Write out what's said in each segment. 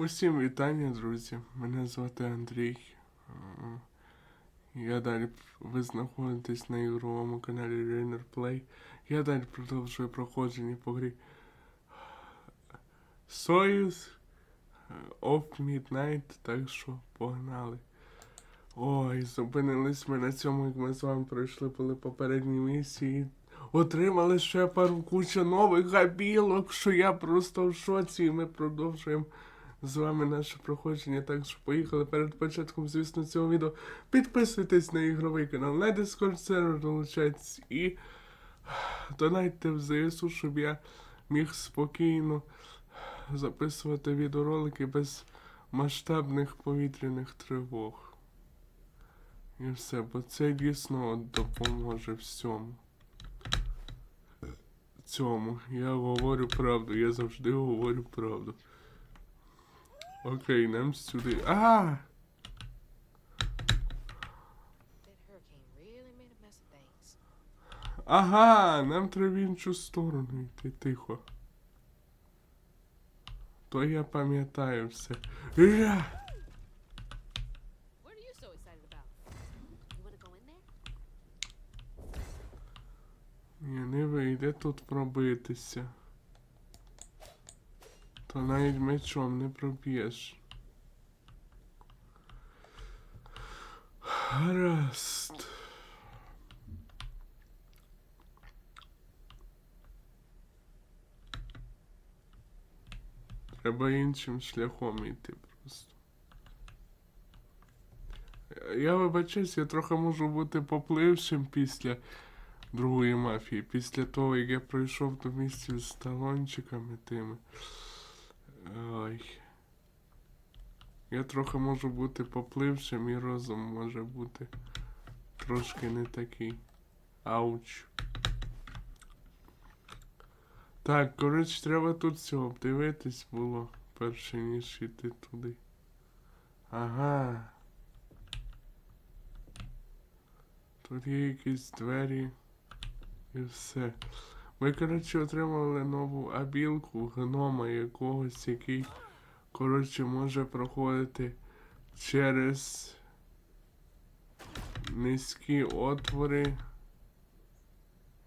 Усім вітання, друзі. Мене звати Андрій. Е, Я далі ви знаходитесь на ігровому каналі Rainer Play. Я далі продовжую проходження по грі Soyuz of Midnight, так що погнали. Ой, зупинились ми на цьому, як ми з вами пройшли були попередні місії. Отримали ще пару куча нових габілок, що я просто в шоці, і ми продовжуємо з вами наше проходження. Так що поїхали перед початком, звісно, цього відео. Підписуйтесь на ігровий канал, на Discord сервер долучайтесь і донайте в ЗСУ, щоб я міг спокійно записувати відеоролики без масштабних повітряних тривог. І все, бо це дійсно допоможе всьому. Цьому. Я говорю правду, я завжди говорю правду. Окей, нам сюди. А! Ага, нам треба в іншу сторону йти, тихо. То я пам'ятаю все. There? Ні, не вийде тут пробитися. То навіть мечом не проб'єш. Гаразд. Треба іншим шляхом йти просто. Я вибачаюсь, я трохи можу бути поплившим після другої мафії. Після того, як я пройшов до місця з талончиками тими. Ой. Я трохи можу бути поплившим і розум може бути трошки не такий. Ауч. Так, коротше, треба тут все обдивитись було, перше ніж йти туди. Ага. Тут є якісь двері і все. Ми, коротше, отримали нову абілку гнома якогось, який, коротше, може проходити через низькі отвори,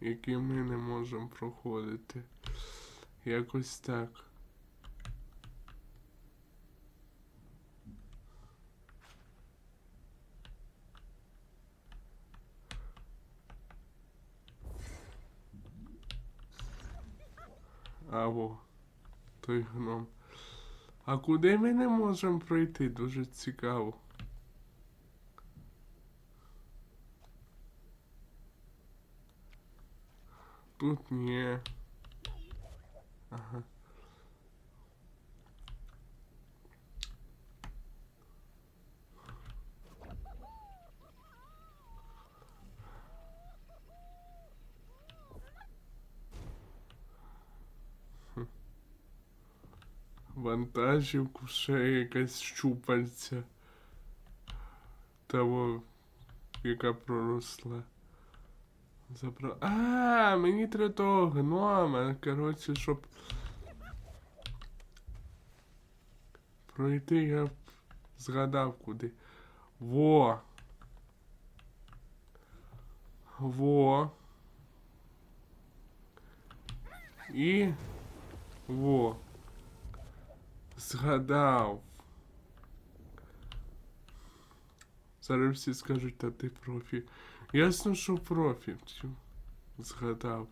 які ми не можемо проходити. Якось так. Аво, той гном. А куди ми не можемо пройти? Дуже цікаво. Тут ні. Ага. Вантажівку, ще якась щупальця. Того, яка проросла. Забрав. А, мені треба того гнома, коротше, щоб. Пройти я б згадав куди. Во. Во. І. Во. Згадав. Зараз всі скажуть, та ти профі. Ясно, що профі. Згадав.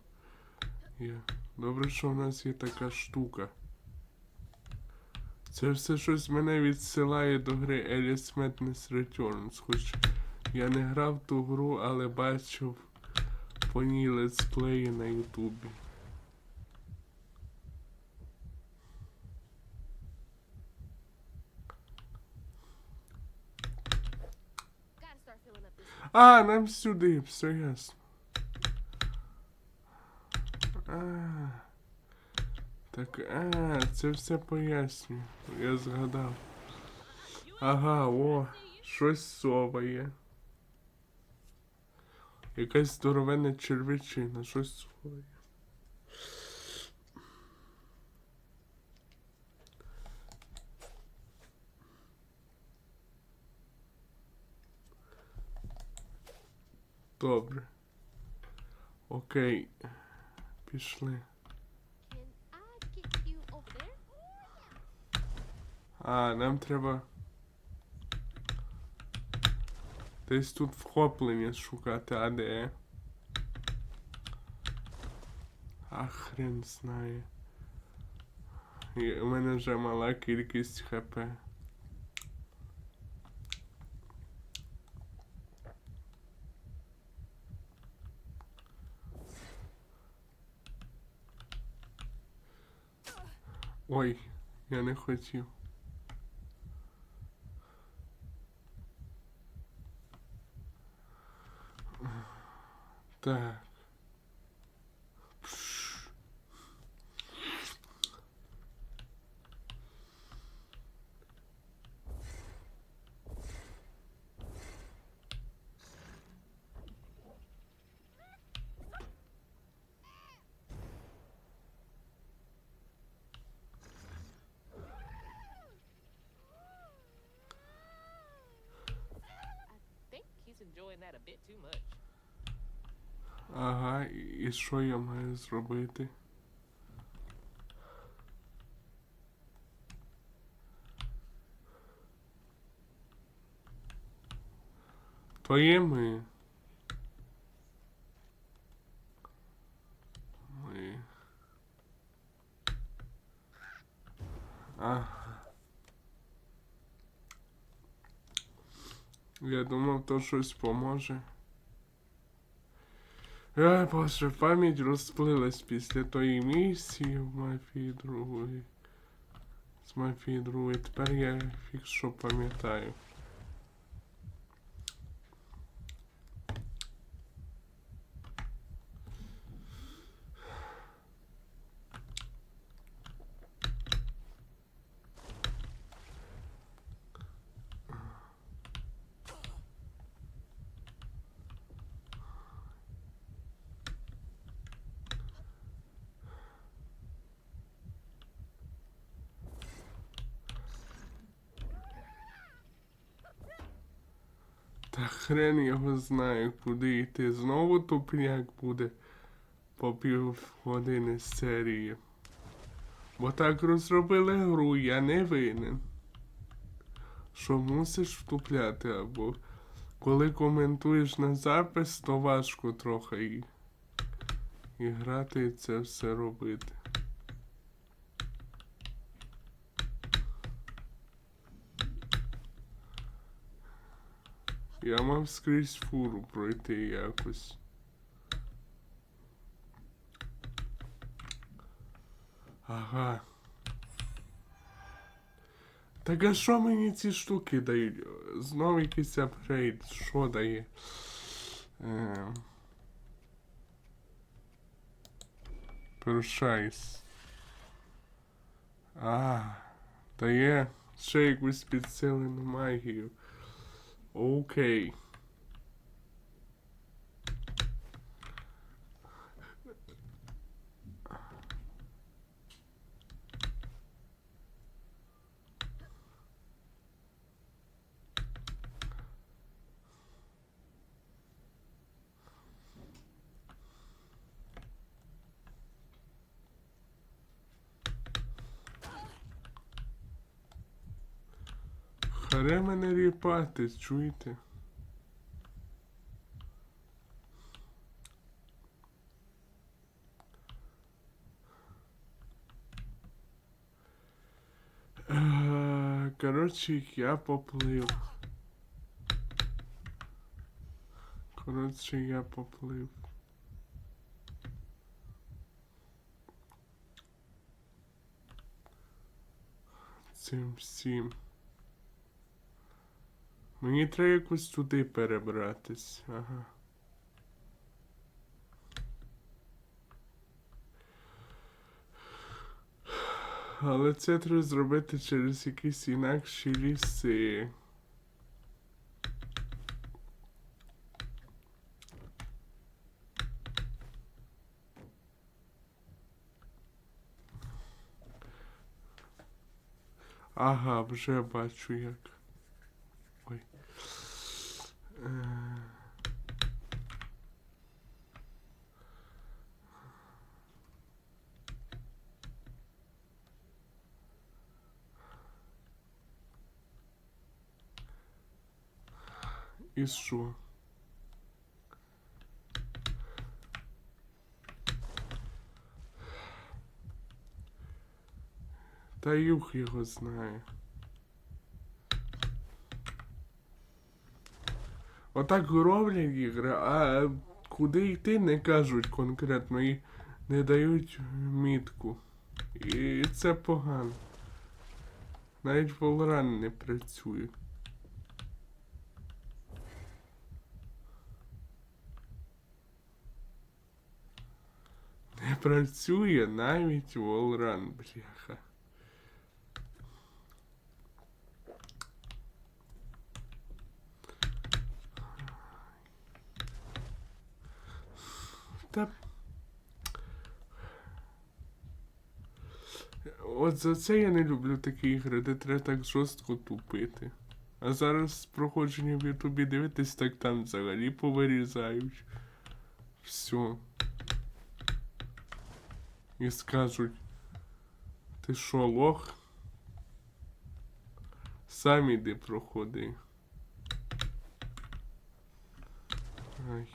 Я. Добре, що в нас є така штука. Це все щось мене відсилає до гри Alice Madness Returns. Хоч я не грав ту гру, але бачив по ній летсплеї на Ютубі. А, нам сюди, все ясно. А, так, а, це все пояснює. Я згадав. Ага, о, щось соває. Якась здоровенна червичина, щось соває. Добре. Окей. Пішли. А, нам треба. Десь тут вхоплення шукати, а де? А хрен знає. У мене вже мала кількість хп. Ой, я не хотів. Так. Ага, і що я маю зробити? Твоє. Ми. Ага. Я думав, то щось поможе. Ай, боже, пам'ять розплилась після тої місії в мафії другої. З мафії другої. Тепер я фікс що пам'ятаю. Та хрен його знає, куди йти. Знову тупняк буде по пів години з серії. Бо так розробили гру, я не винен. Що мусиш втупляти, або коли коментуєш на запис, то важко трохи і, і грати і це все робити. Я мав скрізь фуру пройти якось. Ага. Так а що мені ці штуки дають? Знову якийсь апгрейд. Що дає? Ем... Першайс. А, дає ще якусь підсилену магію. Окей. Харе ріпати, чуєте? Е, Коротше, я поплив. Коротше, я поплив. Цим всім. Мені треба якось туди перебратись. Ага. Але це треба зробити через якісь інакші ліси. Ага, вже бачу як. І? Та юх його знає. Отак роблять ігри, а куди йти не кажуть конкретно і не дають мітку. І це погано. Навіть Волран не працює. Не працює навіть Волран, бляха. Та От за це я не люблю такі ігри, де треба так жорстко тупити. А зараз проходження в Ютубі дивитись, так там взагалі повирізають. Все. І скажуть. Ти що, лох? Сам іди проходи. Ай.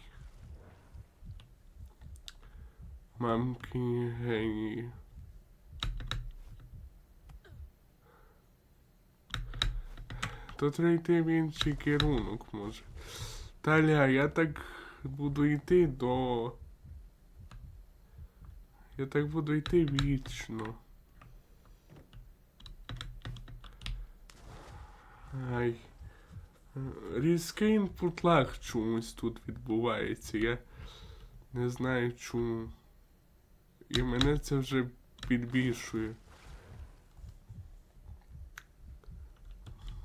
Мамки генії. То треба йти в інший керунок, може. Таля, я так буду йти до. Я так буду йти вічно. Ай. Різкий інпут лаг чомусь тут відбувається. Я не знаю чому. І мене це вже підбільшує.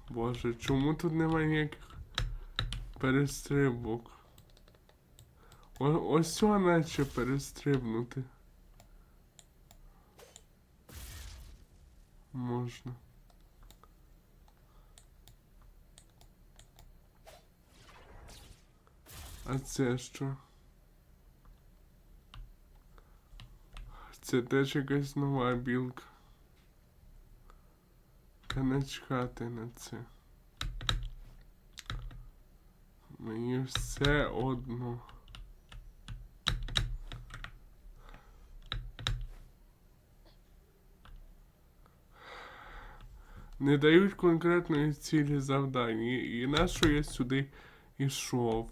Боже, чому тут немає ніяких перестрибок? О, ось о, наче перестрибнути. Можна. А це що? Це теж якась нова білка. Та не чхати на це. Мені все одно. Не дають конкретної цілі завдань. І, на що я сюди йшов?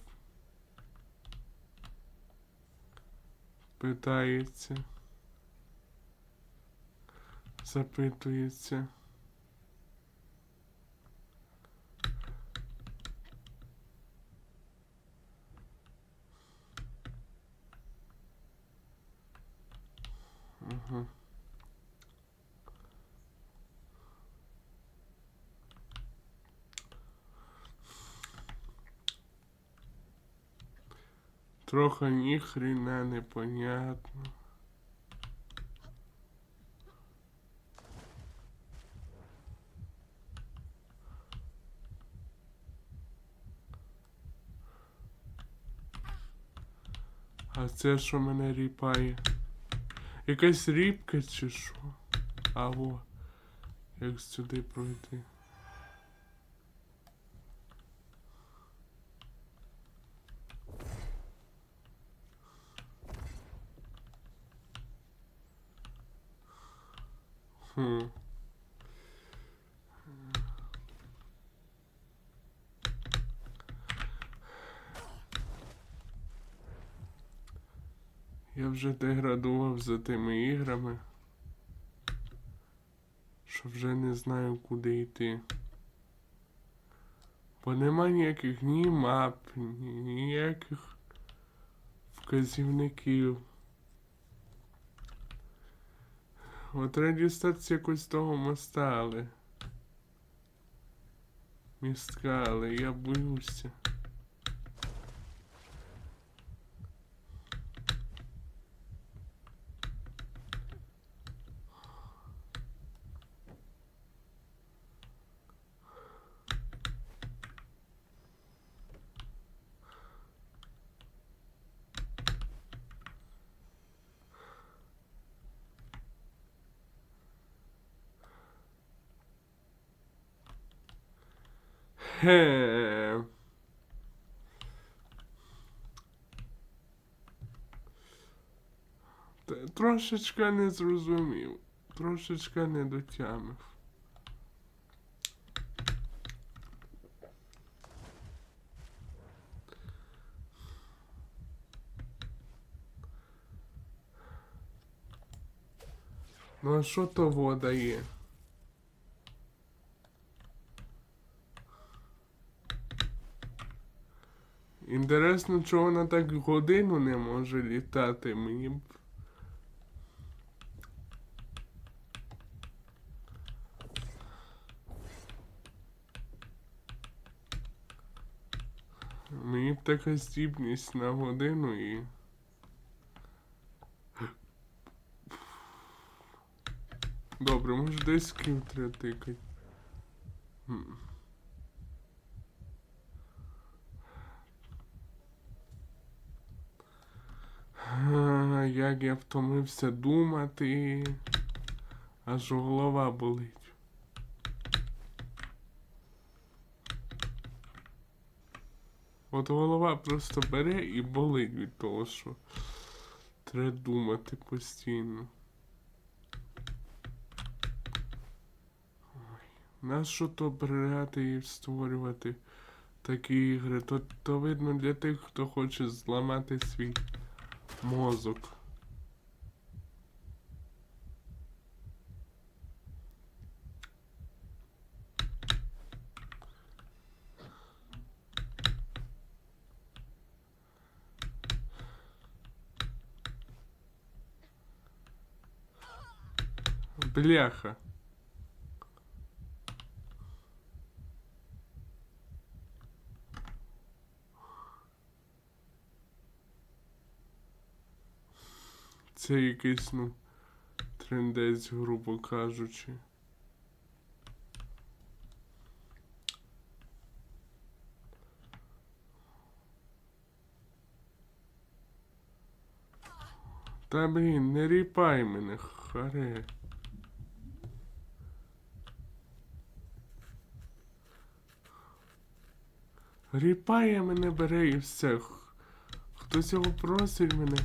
Питається. Запитується. Ага. Трохи ніхрена непонятно. А це що мене ріпає? Якась рібка чи що? Аго. Як сюди пройти? Хм. Я вже деградував за тими іграми, що вже не знаю, куди йти. Бо нема ніяких ні мап, ні ніяких вказівників. От треба дістатися якось того моста, але. Містка, але я боюся. have Трошечка не зрозумів. Трошечка не дотягнув. Ну а що того дає? Інтересно, чого вона так годину не може літати мені б. Мені б така здібність на годину і. Добре, може десь ків треба тикати. М. А, Як я втомився думати, аж голова болить. От голова просто бере і болить від того, що треба думати постійно. Нащо то брати і створювати такі ігри? То, то видно для тих, хто хоче зламати свій мозок. Бляха. Це якийсь, ну, трендець, грубо кажучи. Та блін, не ріпай мене, харе. Ріпає мене бере і все. Хтось його просить мене.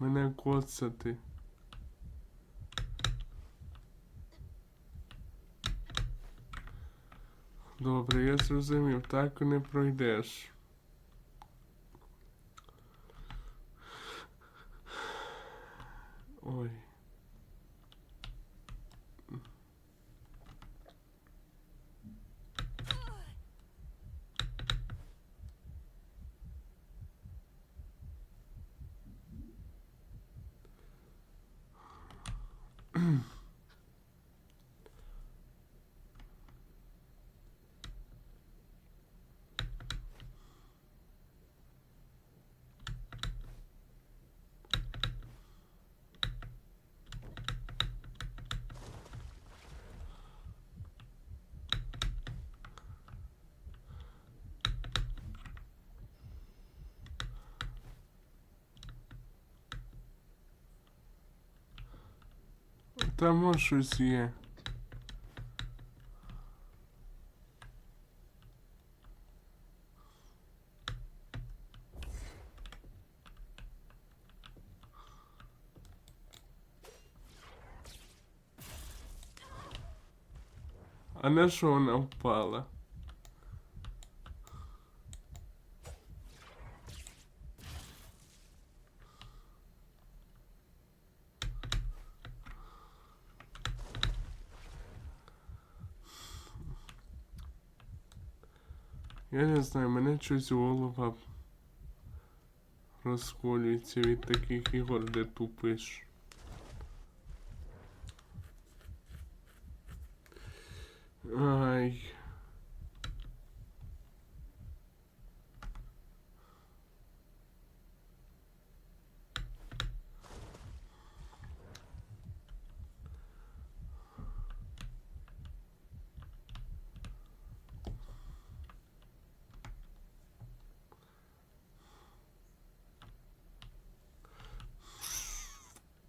Мене коцати. Добре, я зрозумів, так не пройдеш. Ой. Там може щось є. А на що вона впала? Я не знаю, мене щось голова розколюється від таких ігор, де тупиш.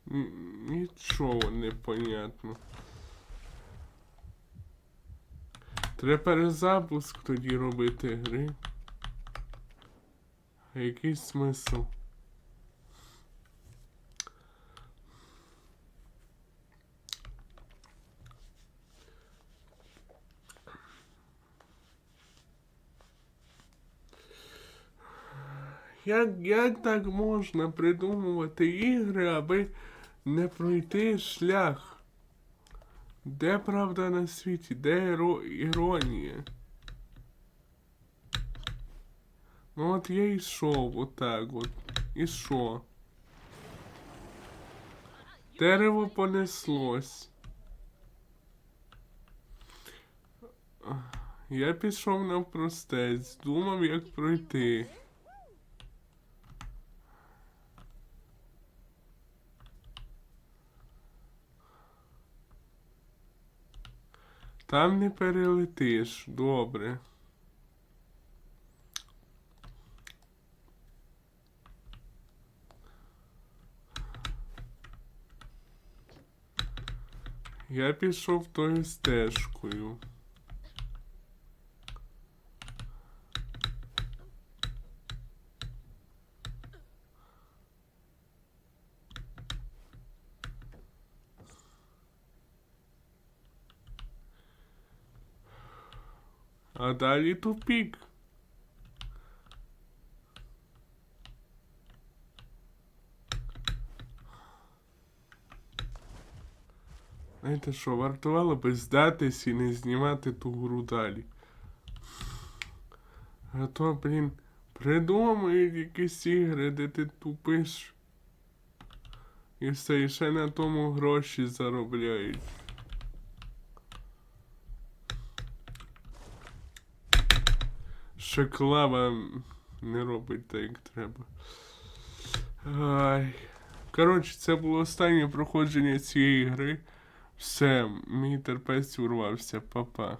Нічого не понятно. Треба перезапуск тоді робити гри. А який смисл? Як, як так можна придумувати ігри, аби не пройти шлях? Де правда на світі? Де іро- іронія? Ну от я йшов отак от. І що? Дерево понеслось. Я пішов навпростець, думав, як пройти. Там не перелетиш, добре. Я пішов тою стежкою. А далі тупік. Знаєте що, вартувало би здатись і не знімати ту гру далі. А то, блін, придумують якісь ігри, де ти тупиш. І все, і ще на тому гроші заробляють. Ще клава не робить так, як треба. Ай. Коротше, це було останнє проходження цієї гри. Все, мій терпець урвався, Па-па.